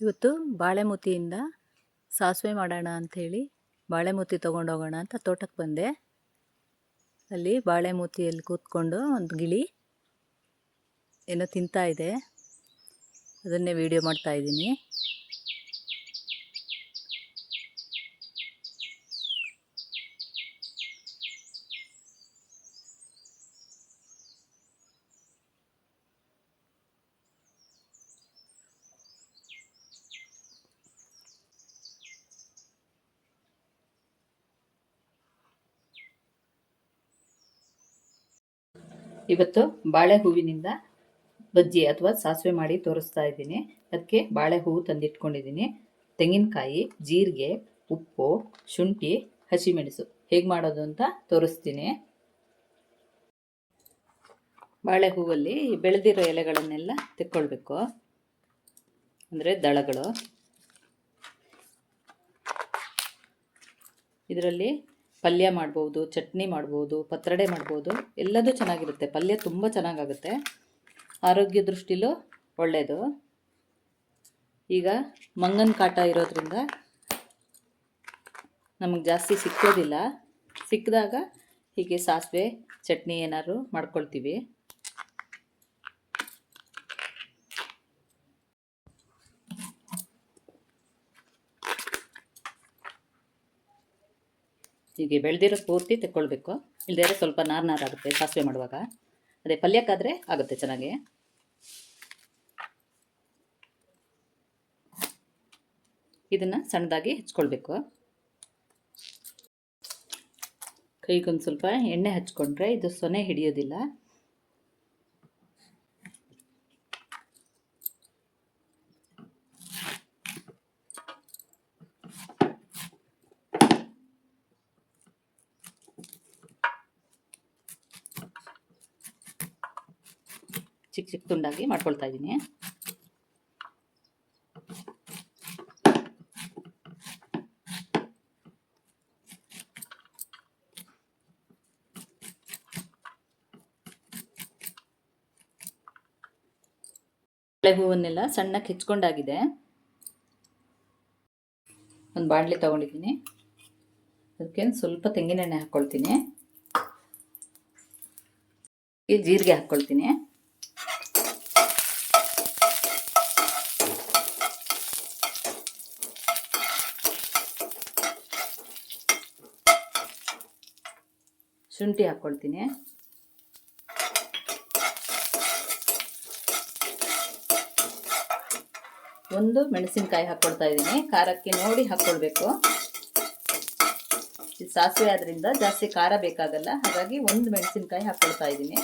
ಇವತ್ತು ಬಾಳೆಮುತಿಯಿಂದ ಸಾಸಿವೆ ಮಾಡೋಣ ಅಂಥೇಳಿ ಬಾಳೆಮುತಿ ತೊಗೊಂಡೋಗೋಣ ಅಂತ ತೋಟಕ್ಕೆ ಬಂದೆ. ಅಲ್ಲಿ ಬಾಳೆಮುತಿಯಲ್ಲಿ ಕೂತ್ಕೊಂಡು ಒಂದು ಗಿಳಿ ಏನೋ ತಿಂತಾ ಇದೆ. ಅದನ್ನೇ ವೀಡಿಯೋ ಮಾಡ್ತಾ ಇವತ್ತು ಬಾಳೆ ಹೂವಿನಿಂದ ಬಜ್ಜಿ ಅಥವಾ ಸಾಸಿವೆ ಮಾಡಿ ತೋರಿಸ್ತಾ ಇದ್ದೀನಿ. ಅದಕ್ಕೆ ಬಾಳೆ ಹೂವು ತಂದಿಟ್ಕೊಂಡಿದ್ದೀನಿ. ತೆಂಗಿನಕಾಯಿ, ಜೀರಿಗೆ, ಉಪ್ಪು, ಶುಂಠಿ, ಹಸಿಮೆಣಸು. ಹೇಗೆ ಮಾಡೋದು ಅಂತ ತೋರಿಸ್ತೀನಿ. ಬಾಳೆ ಹೂವಲ್ಲಿ ಬೆಳೆದಿರೋ ಎಲೆಗಳನ್ನೆಲ್ಲ ತೆಕ್ಕೊಳ್ಬೇಕು. ಅಂದರೆ ದಳಗಳು. ಇದರಲ್ಲಿ ಪಲ್ಯ ಮಾಡ್ಬೋದು, ಚಟ್ನಿ ಮಾಡ್ಬೋದು, ಪತ್ರಡೆ ಮಾಡ್ಬೋದು, ಎಲ್ಲದೂ ಚೆನ್ನಾಗಿರುತ್ತೆ. ಪಲ್ಯ ತುಂಬ ಚೆನ್ನಾಗಾಗುತ್ತೆ. ಆರೋಗ್ಯ ದೃಷ್ಟಿಲೂ ಒಳ್ಳೆಯದು ಈಗ ಮಂಗನ ಕಾಟ ಇರೋದ್ರಿಂದ ನಮಗೆ ಜಾಸ್ತಿ ಸಿಕ್ಕೋದಿಲ್ಲ. ಸಿಕ್ಕಿದಾಗ ಹೀಗೆ ಸಾಸಿವೆ, ಚಟ್ನಿ ಏನಾದರೂ ಮಾಡ್ಕೊಳ್ತೀವಿ. ಹೀಗೆ ಬೆಳೆದಿರೋ ಪೂರ್ತಿ ತೆಕ್ಕೊಳ್ಬೇಕು. ಇಲ್ಲದೇ ಸ್ವಲ್ಪ ನಾರ್ ನಾರ್ ಆಗುತ್ತೆ ಸಾಸಿವೆ ಮಾಡುವಾಗ. ಅದೇ ಪಲ್ಯಕ್ಕಾದರೆ ಆಗುತ್ತೆ ಚೆನ್ನಾಗಿ. ಇದನ್ನು ಸಣ್ಣದಾಗಿ ಹೆಚ್ಕೊಳ್ಬೇಕು. ಕೈಗೊಂದು ಸ್ವಲ್ಪ ಎಣ್ಣೆ ಹಚ್ಕೊಂಡ್ರೆ ಇದು ಸೊನೆ ಹಿಡಿಯೋದಿಲ್ಲ. ಚಿಕ್ಕ ಚಿಕ್ಕ ತುಂಡಾಗಿ ಮಾಡ್ಕೊಳ್ತಾ ಇದ್ದೀನಿ. ಹೂವನ್ನೆಲ್ಲ ಸಣ್ಣಕ್ಕೆ ಹೆಚ್ಕೊಂಡಾಗಿದೆ. ಒಂದು ಬಾಣಲಿ ತಗೊಂಡಿದ್ದೀನಿ. ಅದಕ್ಕೆ ಸ್ವಲ್ಪ ತೆಂಗಿನೆಣ್ಣೆ ಹಾಕ್ಕೊಳ್ತೀನಿ. ಈ ಜೀರಿಗೆ ಹಾಕ್ಕೊಳ್ತೀನಿ. ಶುಂಠಿ ಹಾಕ್ಕೊಳ್ತೀನಿ ಒಂದು ಮೆಣಸಿನಕಾಯಿ ಹಾಕ್ಕೊಳ್ತಾ ಇದ್ದೀನಿ. ಖಾರಕ್ಕೆ ನೋಡಿ ಹಾಕ್ಕೊಳ್ಬೇಕು ಇದು ಸಾಸಿವೆ ಆದ್ರಿಂದ ಜಾಸ್ತಿ ಖಾರ ಬೇಕಾಗಲ್ಲ. ಹಾಗಾಗಿ ಒಂದು ಮೆಣಸಿನಕಾಯಿ ಹಾಕ್ಕೊಳ್ತಾ ಇದ್ದೀನಿ.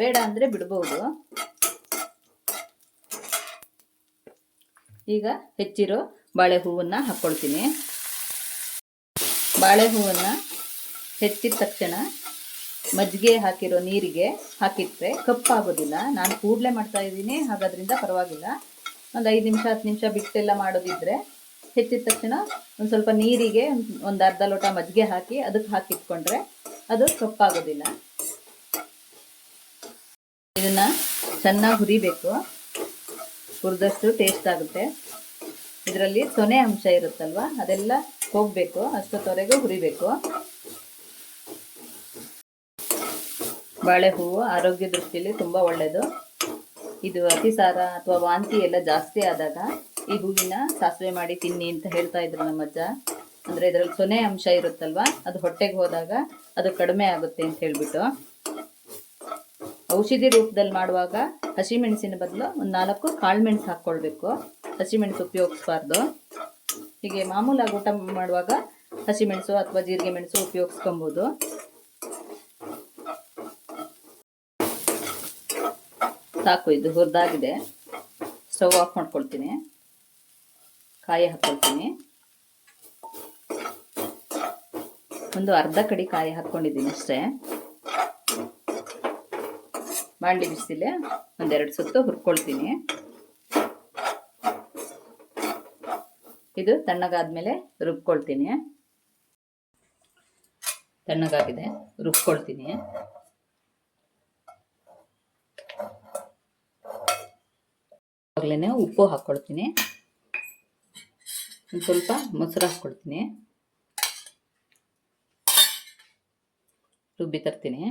ಬೇಡ ಅಂದರೆ ಬಿಡ್ಬೋದು. ಈಗ ಹೆಚ್ಚಿರೋ ಬಾಳೆ ಹೂವನ್ನು ಹಾಕ್ಕೊಳ್ತೀನಿ ಬಾಳೆ ಹೂವನ್ನು ಹೆಚ್ಚಿದ ತಕ್ಷಣ ಮಜ್ಜಿಗೆ ಹಾಕಿರೋ ನೀರಿಗೆ ಹಾಕಿಟ್ರೆ ಕಪ್ಪಾಗೋದಿಲ್ಲ. ನಾನು ಕೂಡಲೇ ಮಾಡ್ತಾ ಇದ್ದೀನಿ, ಹಾಗಾದ್ರಿಂದ ಪರವಾಗಿಲ್ಲ. ಒಂದು ಐದು ನಿಮಿಷ, ಹತ್ತು ನಿಮಿಷ ಬಿಟ್ಟೆಲ್ಲ ಮಾಡೋದಿದ್ರೆ ಹೆಚ್ಚಿದ ತಕ್ಷಣ ಒಂದು ಸ್ವಲ್ಪ ನೀರಿಗೆ ಒಂದು ಅರ್ಧ ಲೋಟ ಮಜ್ಜಿಗೆ ಹಾಕಿ ಅದಕ್ಕೆ ಹಾಕಿಟ್ಕೊಂಡ್ರೆ ಅದು ಕಪ್ಪಾಗೋದಿಲ್ಲ. ಇದನ್ನು ಚೆನ್ನಾಗಿ ಹುರಿಬೇಕು. ಹುರಿದಷ್ಟು ಟೇಸ್ಟ್ ಆಗುತ್ತೆ. ಇದರಲ್ಲಿ ಸೊನೆ ಅಂಶ ಇರುತ್ತಲ್ವ, ಅದೆಲ್ಲ ಹೋಗಬೇಕು, ಅಷ್ಟೊತ್ತವರೆಗೂ ಹುರಿಬೇಕು. ಬಾಳೆ ಹೂವು ಆರೋಗ್ಯ ದೃಷ್ಟಿಯಲ್ಲಿ ತುಂಬ ಒಳ್ಳೆಯದು ಇದು ಅತಿಸಾರ ಅಥವಾ ವಾಂತಿ ಎಲ್ಲ ಜಾಸ್ತಿ ಆದಾಗ ಈ ಹೂವಿನ ಸಾಸಿವೆ ಮಾಡಿ ತಿನ್ನಿ ಅಂತ ಹೇಳ್ತಾ ಇದ್ರು ನಮ್ಮ ಅಜ್ಜ. ಅಂದರೆ ಇದರಲ್ಲಿ ಸೊನೆ ಅಂಶ ಇರುತ್ತಲ್ವ? ಅದು ಹೊಟ್ಟೆಗೆ ಹೋದಾಗ ಅದು ಕಡಿಮೆ ಆಗುತ್ತೆ ಅಂತ ಹೇಳ್ಬಿಟ್ಟು. ಔಷಧಿ ರೂಪದಲ್ಲಿ ಮಾಡುವಾಗ ಹಸಿಮೆಣಸಿನ ಬದಲು ಒಂದು ನಾಲ್ಕು ಕಾಳು ಮೆಣಸು ಹಾಕ್ಕೊಳ್ಬೇಕು ಹಸಿಮೆಣಸು ಉಪಯೋಗಿಸ್ಬಾರ್ದು. ಹೀಗೆ ಮಾಮೂಲಾಗಿ ಊಟ ಮಾಡುವಾಗ ಹಸಿಮೆಣಸು ಅಥವಾ ಜೀರಿಗೆ ಮೆಣಸು ಉಪಯೋಗಿಸ್ಕೊಬೋದು. ಸಾಕು, ಇದು ಹುರಿದಾಗಿದೆ. ಸ್ಟವ್ ಆಫ್ ಮಾಡ್ಕೊಳ್ತೀನಿ. ಕಾಯಿ ಹಾಕ್ಕೊಳ್ತೀನಿ ಒಂದು ಅರ್ಧ ಕಡಿ ಕಾಯಿ ಹಾಕ್ಕೊಂಡಿದ್ದೀನಿ ಅಷ್ಟೇ. ಬಾಂಡಿ ಬಿಸಿಲೆ ಒಂದೆರಡು ಸುತ್ತು ಹುರ್ಕೊಳ್ತೀನಿ. ಇದು ತಣ್ಣಗಾದ್ಮೇಲೆ ರುಬ್ಕೊಳ್ತೀನಿ. ತಣ್ಣಗಾಗಿದೆ, ರುಬ್ಕೊಳ್ತೀನಿ. ಆಗಲೇ ಉಪ್ಪು ಹಾಕ್ಕೊಳ್ತೀನಿ. ಒಂದು ಸ್ವಲ್ಪ ಮೊಸರು ಹಾಕ್ಕೊಳ್ತೀನಿ. ರುಬ್ಬಿ ತರ್ತೀನಿ.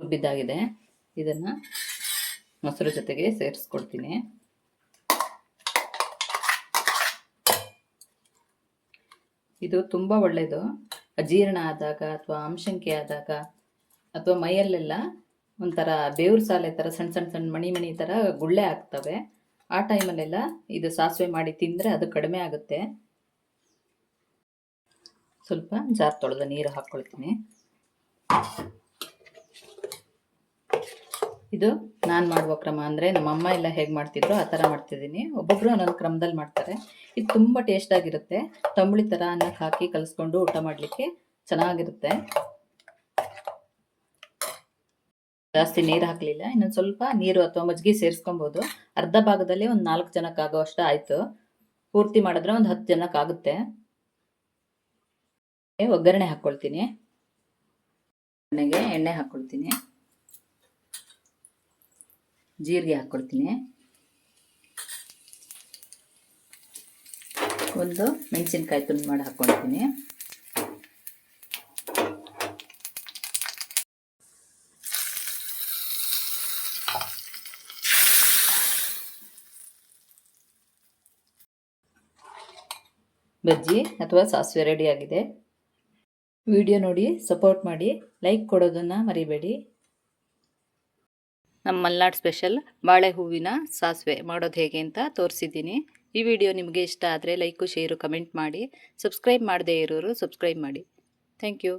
ರುಬ್ಬಿದ್ದಾಗಿದೆ. ಇದನ್ನು ಮೊಸರು ಜೊತೆಗೆ ಸೇರಿಸ್ಕೊಡ್ತೀನಿ ಇದು ತುಂಬ ಒಳ್ಳೆಯದು ಅಜೀರ್ಣ ಆದಾಗ ಅಥವಾ ಅಂಶಂಕೆ ಆದಾಗ ಅಥವಾ ಮೈಯಲ್ಲೆಲ್ಲ ಒಂಥರ ಬೇವ್ರ ಸಾಲೆ ಥರ ಸಣ್ಣ ಸಣ್ಣ ಸಣ್ಣ ಮಣಿ ಮಣಿ ಥರ ಗುಳ್ಳೆ ಆಗ್ತವೆ. ಆ ಟೈಮಲ್ಲೆಲ್ಲ ಇದು ಸಾಸಿವೆ ಮಾಡಿ ತಿಂದರೆ ಅದು ಕಡಿಮೆ ಆಗುತ್ತೆ. ಸ್ವಲ್ಪ ಜಾರ್ ತೊಳೆದ ನೀರು ಹಾಕ್ಕೊಳ್ತೀನಿ. ಇದು ನಾನು ಮಾಡುವ ಕ್ರಮ ಅಂದರೆ ನಮ್ಮ ಅಮ್ಮ ಎಲ್ಲ ಹೇಗೆ ಮಾಡ್ತಿದ್ರು ಆ ಥರ ಮಾಡ್ತಿದ್ದೀನಿ. ಒಬ್ಬೊಬ್ಬರು ಒಂದೊಂದು ಕ್ರಮದಲ್ಲಿ ಮಾಡ್ತಾರೆ. ಇದು ತುಂಬ ಟೇಸ್ಟಾಗಿರುತ್ತೆ. ತಂಬುಳಿ ಥರ ಅನ್ನಕ್ಕೆ ಹಾಕಿ ಕಲಿಸ್ಕೊಂಡು ಊಟ ಮಾಡಲಿಕ್ಕೆ ಚೆನ್ನಾಗಿರುತ್ತೆ. ಜಾಸ್ತಿ ನೀರು ಹಾಕಲಿಲ್ಲ. ಇನ್ನೊಂದು ಸ್ವಲ್ಪ ನೀರು ಅಥವಾ ಮಜ್ಜಿಗೆ ಸೇರಿಸ್ಕೊಬೋದು. ಅರ್ಧ ಭಾಗದಲ್ಲಿ ಒಂದು ನಾಲ್ಕು ಜನಕ್ಕೆ ಅಷ್ಟು ಆಯಿತು. ಪೂರ್ತಿ ಮಾಡಿದ್ರೆ ಒಂದು ಹತ್ತು ಜನಕ್ಕೆ ಆಗುತ್ತೆ. ಒಗ್ಗರಣೆ ಹಾಕ್ಕೊಳ್ತೀನಿ ಒಗ್ಗರಣೆಗೆ ಎಣ್ಣೆ ಹಾಕ್ಕೊಳ್ತೀನಿ ಜೀರಿಗೆ ಹಾಕ್ಕೊಳ್ತೀನಿ ಒಂದು ಮೆಣಸಿನ್ಕಾಯಿ ತುಂಡು ಮಾಡಿ ಹಾಕ್ಕೊಳ್ತೀನಿ ಬಜ್ಜಿ ಅಥವಾ ಸಾಸಿವೆ ರೆಡಿಯಾಗಿದೆ ವಿಡಿಯೋ ನೋಡಿ ಸಪೋರ್ಟ್ ಮಾಡಿ ಲೈಕ್ ಕೊಡೋದನ್ನು ಮರಿಬೇಡಿ. ನಮ್ಮ ಮಲ್ನಾಡ್ ಸ್ಪೆಷಲ್ ಬಾಳೆ ಹೂವಿನ ಸಾಸಿವೆ ಮಾಡೋದು ಹೇಗೆ ಅಂತ ತೋರಿಸಿದ್ದೀನಿ. ಈ ವಿಡಿಯೋ ನಿಮಗೆ ಇಷ್ಟ ಆದರೆ ಲೈಕು ಶೇರು ಕಮೆಂಟ್ ಮಾಡಿ. ಸಬ್ಸ್ಕ್ರೈಬ್ ಮಾಡದೇ ಇರೋರು ಸಬ್ಸ್ಕ್ರೈಬ್ ಮಾಡಿ. Thank you